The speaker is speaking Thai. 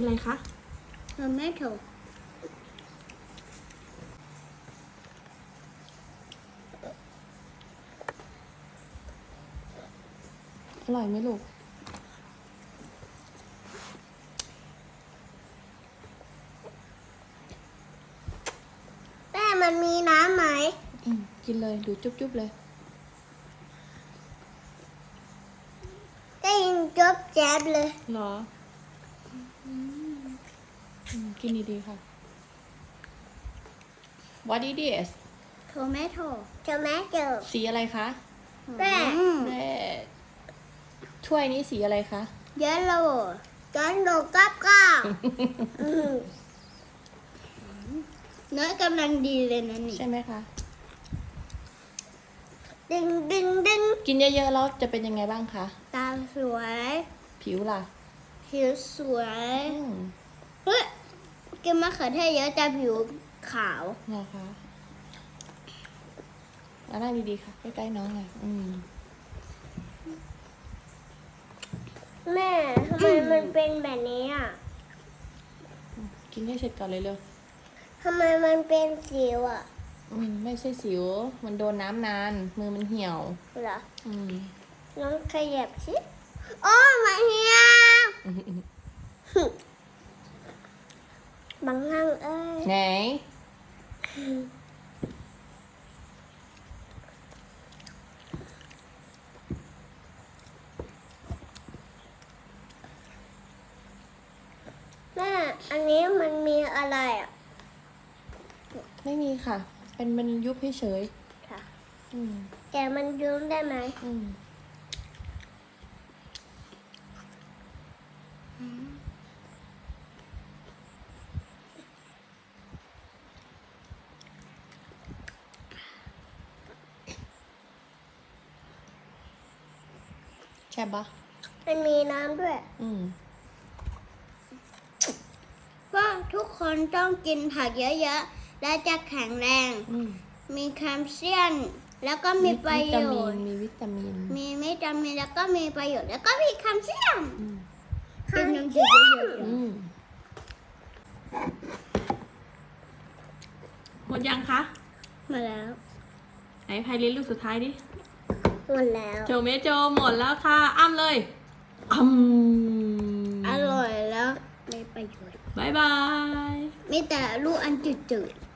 กินอะไรคะมันไม่ถูกอร่อยไหมลูก แม่มันมีน้ำไหม อืม กินเลย ดูจุ๊บๆเลย ได้ยินจ๊บแจ๊บเลย เหรออืมอืม กินดีๆค่ะ What is this โทแมโตโทแมโตสีอะไรคะแม่ Red ถ้วยนี้สีอะไรคะเยลโล่จอนโดกับก้าวเนื้อกำลังดีเลยนะนี่ ใช่ไหมคะ ดึงดึงดึงกินเยอะๆแล้วจะเป็นยังไงบ้างคะ ตาสวย ผิวล่ะ ผิวสวยอืมเฮ้ย กินมะเขือเทศเยอะแต่ผิวขาวเหรอคะมานั่งดีๆค่ะ ใกล้ๆน้องหน่อยอืม แม่ทำไมมันเป็นแบบนี้อะกินให้เสร็จก่อนเลยเร็วทำไมมันเป็นสิวอะอืมไม่ใช่สิว มันโดนน้ำนาน มือมันเหี่ยว เหรออืมลองขยับสิโอ้มาเฮีย บางห้างเอ้ยไหน แม่ อันนี้มันมีอะไรอะ ไม่มีค่ะ เป็นมันยุบเฉยค่ะ ๆอืมแต่มันยืมได้ไหมอืม ช่ปะมันมีน้ำด้วย อืมว่าทุกคนต้องกินผักเยอะๆ และจะแข็งแรง อืมมีแคลเซียมแล้วก็มีประโยชน์ มีวิตามิน มีวิตามินแล้วก็มีประโยชน์ แล้วก็มีแคลเซียมอืมกินน้ำจืดเยอะอืมหมดยังคะๆมาแล้ว ไหนพายลิ้นลูกสุดท้ายดิ หมดแล้ว โจเมโจหมดแล้วค่ะ อ้ำเลยอ้ำอร่อยแล้วมีประโยชน์บายบาย มีแต่ลูกอันจืดๆ